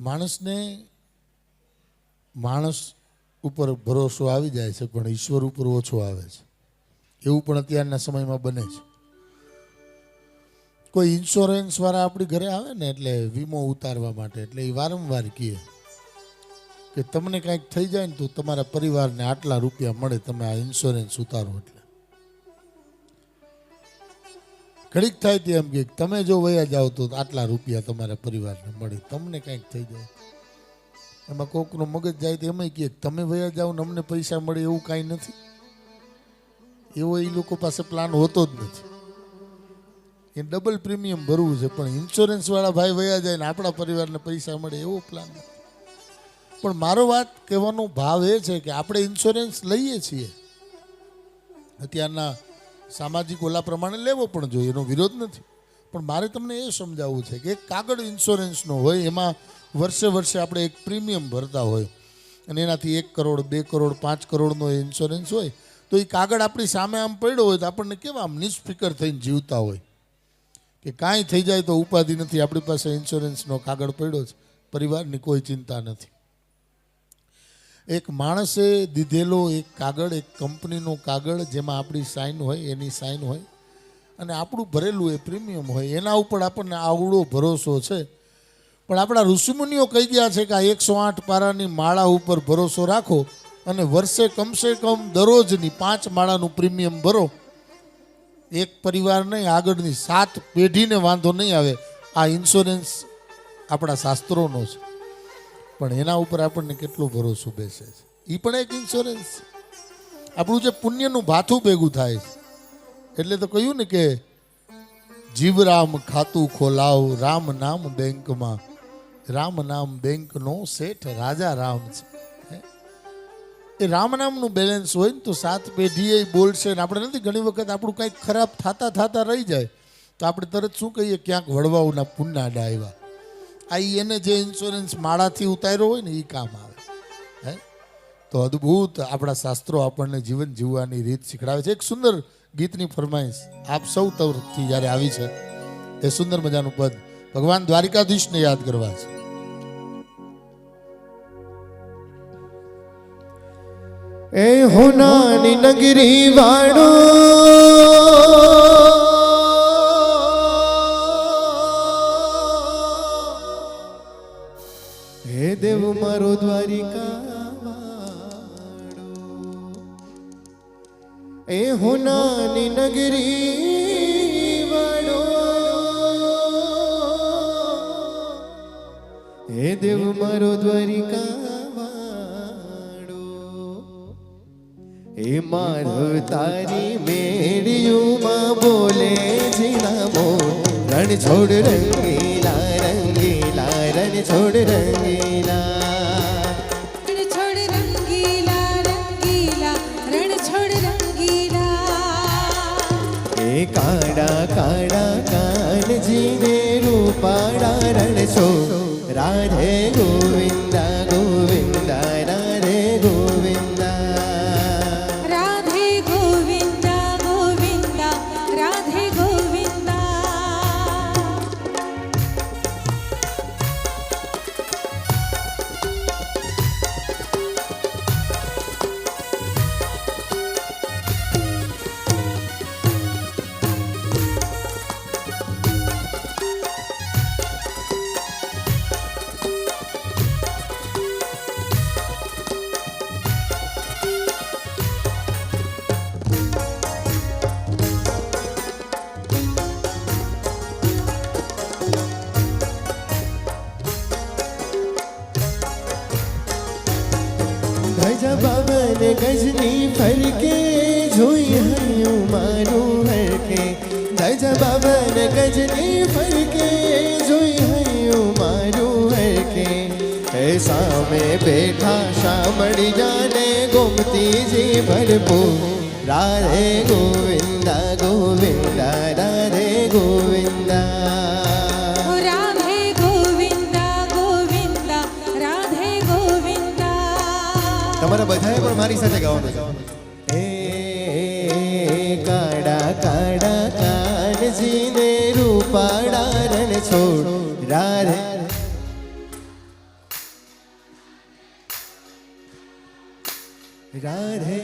માણસને માણસ ઉપર ભરોસો આવી જાય છે, પણ ઈશ્વર ઉપર ઓછો આવે છે. એવું પણ અત્યારના સમયમાં બને છે. કોઈ ઇન્સ્યોરન્સ વાળા આપણી ઘરે આવે ને એટલે વીમો ઉતારવા માટે, એટલે એ વારંવાર કહે કે, તમને કાંઈક થઈ જાય ને તો તમારા પરિવારને આટલા રૂપિયા મળે, તમે આ ઇન્સ્યોરન્સ ઉતારો એટલે. ઘડીક થાય તે એમ કે તમે જો વયા જાઓ તો આટલા રૂપિયા તમારા પરિવારને મળે, તમને કાંઈક થઈ જાય. એમાં કોકનું મગજ જાય તો એમાંય કહે તમે વયા જાઓ ને અમને પૈસા મળે એવું કાંઈ નથી. એવો એ લોકો પાસે પ્લાન હોતો જ નથી. એ ડબલ પ્રીમિયમ ભરવું છે, પણ ઇન્સ્યોરન્સ વાળા ભાઈ વયા જાય ને આપણા પરિવારને પૈસા મળે એવો પ્લાન પણ મારો વાત કહેવાનો ભાવ એ છે કે આપણે ઇન્સ્યોરન્સ લઈએ છીએ. અત્યારના સામાજિક ઓલા પ્રમાણે લેવો પણ જોઈએ, એનો વિરોધ નથી. પણ મારે તમને એ સમજાવવું છે કે એક કાગળ ઇન્સ્યોરન્સનો હોય, એમાં વર્ષે વર્ષે આપણે એક પ્રીમિયમ ભરતા હોય, અને એનાથી એક કરોડ, બે કરોડ, પાંચ કરોડનો ઇન્સ્યોરન્સ હોય, તો એ કાગળ આપણી સામે આમ પડ્યો હોય તો આપણને કેવા આમ નિષ્ફિકર થઈને જીવતા હોય. કે કાંઈ થઈ જાય તો ઉપાધિ નથી, આપણી પાસે ઇન્સ્યોરન્સનો કાગળ પડ્યો છે, પરિવારની કોઈ ચિંતા નથી. એક માણસે દીધેલો એક કાગળ, એક કંપનીનો કાગળ, જેમાં આપણી સાઇન હોય, એની સાઇન હોય, અને આપણું ભરેલું એ પ્રીમિયમ હોય. એના ઉપર આપણને આવડો ભરોસો છે. પણ આપણા ઋષિમુનિઓ કહી ગયા છે કે આ એકસો આઠ પારાની માળા ઉપર ભરોસો રાખો અને વર્ષે કમસે કમ દરરોજની પાંચ માળાનું પ્રીમિયમ ભરો. એક પરિવાર નહીં, આગળની સાત પેઢીને વાંધો નહીં આવે. આ ઇન્સ્યોરન્સ આપણા શાસ્ત્રોનો છે. પણ એના ઉપર આપણને કેટલો ભરોસો બેસે છે? એ પણ એક ઇન્સ્યોરન્સ આપણું જે પુણ્યનું ભાથું ભેગું થાય છે. એટલે તો કહ્યું ને કે જીવરામ ખાતું ખોલાવ, રામ નામ બેંકમાં. રામ નામ બેંકનો શેઠ રાજા રામ છે? એ રામ નામનું બેલેન્સ હોય ને તો સાત પેઢીએ બોલશે ને આપણે નથી, ઘણી વખત આપણું કંઈક ખરાબ થતા થતા રહી જાય. તો આપણે તરત શું કહીએ? ક્યાંક વડવાઓના પુન્ના ડાયવા આ એને જે ઇન્સ્યોરન્સ માળાથી ઉતાર્યો હોય ને એ કામ આવે. હે? તો અદ્ભુત આપણા શાસ્ત્રો આપણને જીવન જીવવાની રીત શીખડાવે છે. એક સુંદર ગીતની ફરમાઈશ આપ સૌ તરફથી જ્યારે આવી છે, એ સુંદર મજાનું પદ ભગવાન દ્વારિકાધીશને યાદ કરવા છે. એ હોનાની નગરી વાળો હે દેવ મારો દ્વારિકા એ હો નાની નગરી વાળો હે દેવ મારો દ્વારિકા વાળો. હે માધવ તારી મેળિયુમાં બોલે જીનામો રણ છોડ રંગીલા રણ છોડ રંગીલા. રણ છોડ રંગીલા રંગીલા. રણ છોડ રંગીલા. એ કાળા કાળા કાનજીને રૂપાળા રણ છોડ રાધે ગોવિંદા. ગજની ફરકે જોઈ હૈયું મારું હરકે ગજ બાબન ગજની ફરકે જોઈ હૈયું મારું હરકે હે સામે બેઠા શામળી જાને ગોમતીજી ભરપૂર. રાધે ગોવિંદા. તમારા બધાએ પણ મારી સાથે ગાવાનું છે. એ કાડા કાડા કાળજીને રૂપાડા રણ છોડો. રારે. રાધે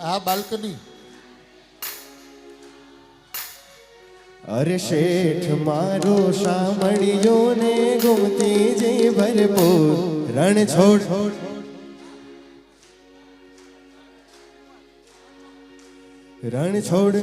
આ બાલ્કની. અરે શેઠ મારો સાંભળ્યો ને ગુમતી જે ભરપૂર રણ છોડ છોડ. રણ છોડ